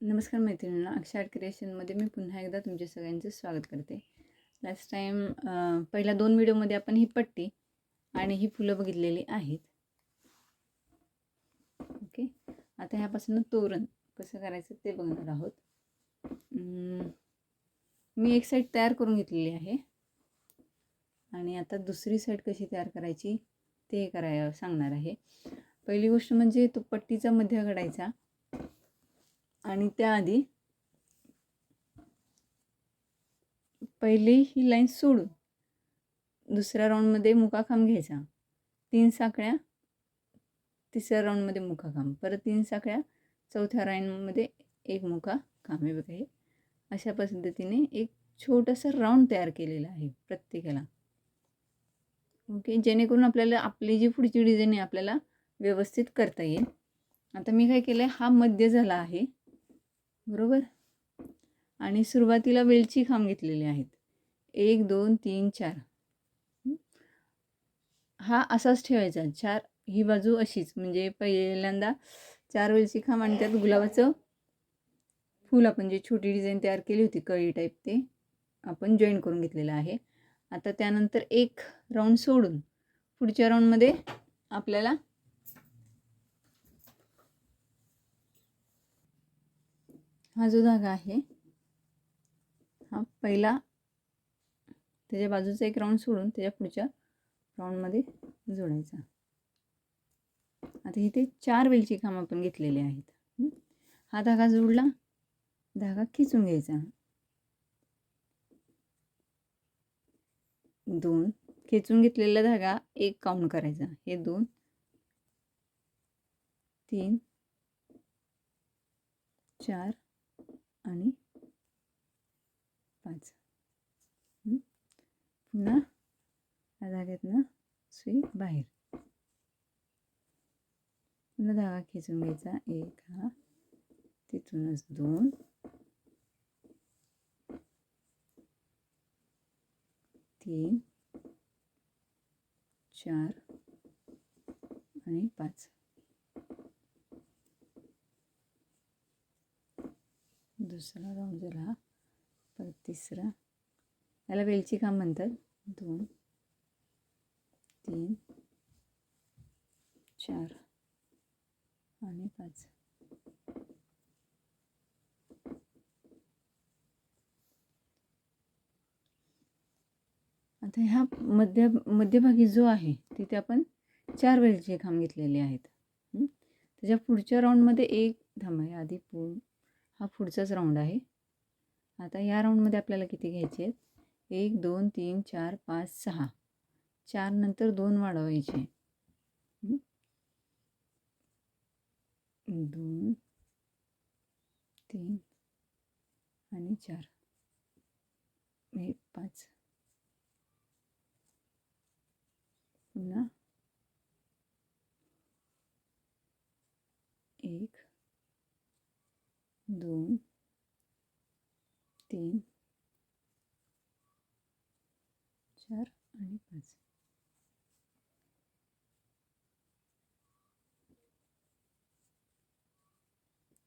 नमस्कार मैत्रिणींना अक्षय आर्ट क्रिएशनमध्ये मी पुन्हा एकदा तुमच्या सगळ्यांचं स्वागत करते. लास्ट टाईम पहिल्या दोन व्हिडिओमध्ये आपण ही पट्टी आणि ही फुलं बघितलेली आहेत. ओके आता ह्यापासून तोरण कसं करायचं ते बघणार आहोत. मी एक साईड तयार करून घेतलेली आहे. आणि आता दुसरी साईड कशी तयार करायची ते कराय सांगणार आहे. पहिली गोष्ट म्हणजे तो पट्टीचा मध्य घडायचा आणि त्याआधी पहिली ही लाईन सोडून दुसऱ्या राऊंडमध्ये मुकाखांब घ्यायचा. तीन साखळ्या तिसऱ्या राऊंडमध्ये मुकाखाम परत तीन साखळ्या चौथ्या राऊंडमध्ये एक मुका खांब हे बघा हे. अशा पद्धतीने एक छोटंसं राऊंड तयार केलेला आहे प्रत्येकाला. ओके? जेणेकरून आपल्याला आपली जी पुढची डिझाईन आहे आपल्याला व्यवस्थित करता येईल. आता मी काय केलं आहे हा मध्य झाला आहे. बरोबर? आणि सुरुवातीला वेलची खांब घेतलेले आहेत. एक दोन तीन चार. हा? असाच ठेवायचा. चार ही बाजू अशीच. म्हणजे पहिल्यांदा चार वेलची खांब आणि त्यात गुलाबाचं फूल आपण जे छोटी डिझाईन तयार केली होती कळी टाईप ते आपण जॉईन करून घेतलेलं आहे. आता त्यानंतर एक राऊंड सोडून पुढच्या राऊंडमध्ये आपल्याला हा जो धागा आहे हा पहिला त्याच्या बाजूचा एक राऊंड सोडून त्याच्या पुढच्या राऊंडमध्ये जोडायचा. आता इथे चार वेलची काम आपण घेतलेले आहेत. हा? धागा जोडला धागा खिचून घ्यायचा. दोन खेचून घेतलेला धागा एक काउंट करायचा. हे दोन तीन चार आणि पाच. पुन्हा या धाग्यातनं सुई बाहेर. पुन्हा धागा खेचून घ्यायचा. एक हा. तिथूनच दोन. तीन. चार. आणि पाच. दुसरा राऊंड झाला हा परत तिसरा. याला वेलची काम म्हणतात. दोन तीन चार आणि पाच. आता ह्या मध्य मध्यभागी जो आहे तिथे आपण चार वेलची खांब घेतलेले आहेत. त्याच्या पुढच्या राऊंडमध्ये एक थांबा आहे आधी पूर्ण हा पुढचाच राऊंड आहे. आता या राऊंडमध्ये आपल्याला किती घ्यायचे आहेत? एक दोन तीन चार पाच सहा. चार नंतर दोन वाढवायचे. दोन तीन आणि चार. एक पाच. पुन्हा. एक दोन तीन चार आणि पाच.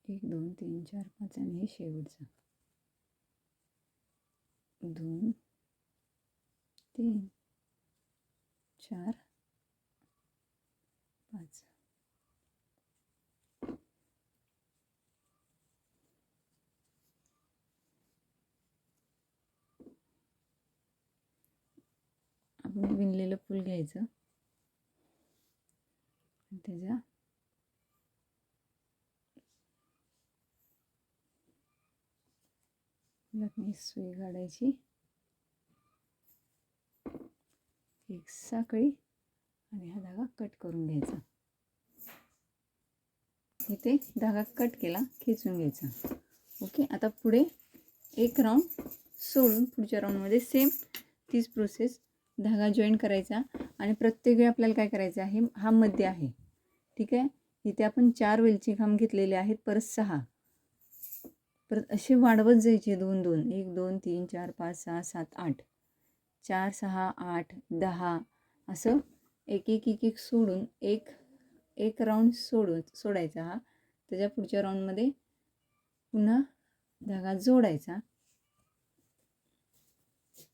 एक दोन तीन चार पाच आणि हे शेवटचं. दोन तीन चार पाच आपण विणलेलं फूल घ्यायचं. त्याच्या सुई काढायची. एक साखळी आणि हा धागा कट करून घ्यायचा. इथे धागा कट केला खेचून घ्यायचा. ओके आता पुढे एक राऊंड सोडून पुढच्या राऊंडमध्ये सेम तीच प्रोसेस धागा जॉईन करायचा आणि प्रत्येक वेळी आपल्याला काय करायचं आहे हा मध्य आहे. ठीक आहे? इथे आपण चार वेलची खांब घेतलेले आहेत परत सहा. परत असे वाढवत जायचे दोन दोन. एक दोन तीन चार पाच सहा सात आठ. चार सहा आठ दहा. असं एक एक एक एक सोडून एक एक राऊंड सोडून सोडायचा हा. त्याच्या पुढच्या राऊंडमध्ये पुन्हा धागा जोडायचा.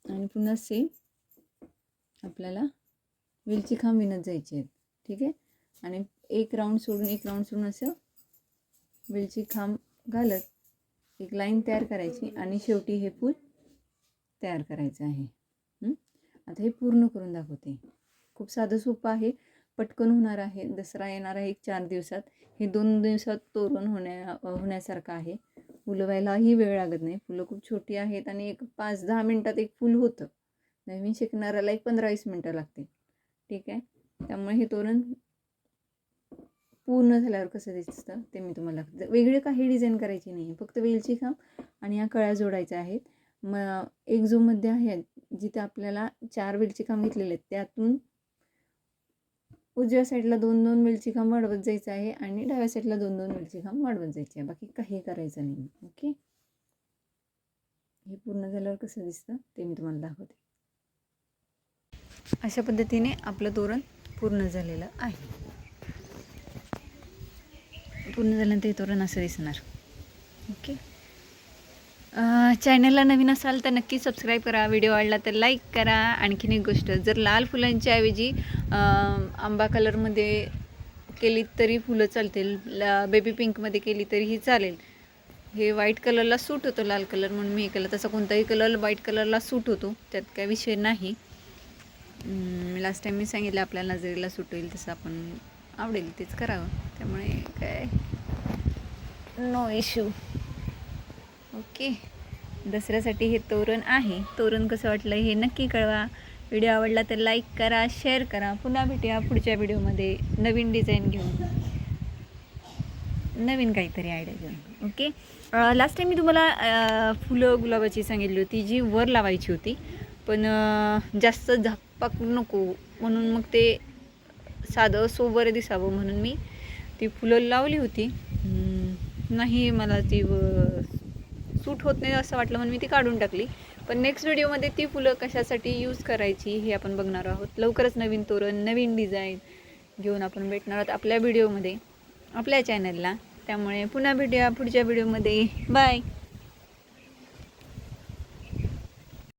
आणि पुन्हा सेम आपल्याला वेलची खांब विणत जायची आहेत. ठीक आहे? आणि एक राऊंड सोडून एक राऊंड सोडून असं वेलची खांब घालत एक लाईन तयार करायची आणि शेवटी हे फूल तयार करायचं आहे. आता हे पूर्ण करून दाखवते. खूप साधं सोपं आहे. पटकन होणार आहे. दसरा येणार आहे एक चार दिवसात. हे दोन दिवसात तोरण होण्या होण्यासारखं आहे. फुलवायलाही वेळ लागत नाही. फुलं खूप छोटी आहेत आणि एक पाच दहा मिनटात एक फूल होतं. नवीन शिकणाऱ्याला एक पंधरा वीस मिनटं लागते ठीक आहे? त्यामुळे हे तोरण पूर्ण झाल्यावर कसं दिसतं ते मी तुम्हाला दाखवते. वेगळे काही डिझाईन करायची नाही फक्त वेलची खांब आणि या कळ्या जोडायच्या आहेत. मग एक जो मध्ये आहे जिथे आपल्याला चार वेलची काम घेतलेले आहेत त्यातून उजव्या साईडला दोन दोन वेलची काम वाढवत जायचं आहे आणि डाव्या साईडला दोन दोन वेलची खांब वाढवत जायचे आहे. बाकी काही करायचं नाही ओके? हे पूर्ण झाल्यावर कसं दिसतं ते मी तुम्हाला दाखवते. अशा पद्धतीने आपलं तोरण पूर्ण झालेलं आहे. पूर्ण झाल्यानंतर हे तोरण असं दिसणार. ओके. चॅनलला नवीन असाल तर नक्की सबस्क्राईब करा. व्हिडिओ आवडला तर लाईक करा. आणखीन एक गोष्ट जर लाल फुलांच्या ऐवजी आंबा कलरमध्ये केली तरी फुलं चालतील. बेबी पिंकमध्ये केली तरीही चालेल. हे व्हाईट कलरला सूट होतो लाल कलर म्हणून मी हे केलं. तसा कोणताही कलर व्हाईट कलरला सूट होतो. त्यात काही विषय नाही. लास्ट टाईम मी सांगितलं आपल्याला नजरेला सूट होईल तसं आपण आवडेल तेच करावं. त्यामुळे काय? नो इश्यू ओके दसऱ्यासाठी हे तोरण आहे. तोरण कसं वाटलं हे नक्की कळवा. व्हिडिओ आवडला तर लाईक करा शेअर करा. पुन्हा भेटूया पुढच्या व्हिडिओमध्ये नवीन डिझाईन घेऊन. नवीन काहीतरी आयडिया घेऊन. ओके लास्ट टाईम मी तुम्हाला फुलं गुलाबाची सांगितली होती जी वर लावायची होती. पण जास्त पकडू नको. म्हणून मग ते साधं सोबर दिसावं म्हणून मी ती फुलं लावली होती. नाही मला ती व- सूट होत नाही असं वाटलं म्हणून मी ती काढून टाकली. पण नेक्स्ट व्हिडिओमध्ये ती फुलं कशासाठी यूज करायची हे आपण बघणार आहोत. लवकरच नवीन तोरण नवीन डिझाईन घेऊन आपण भेटणार आहोत आपल्या व्हिडिओमध्ये आपल्या चॅनलला त्यामुळे पुन्हा भेटूया पुढच्या व्हिडिओमध्ये बाय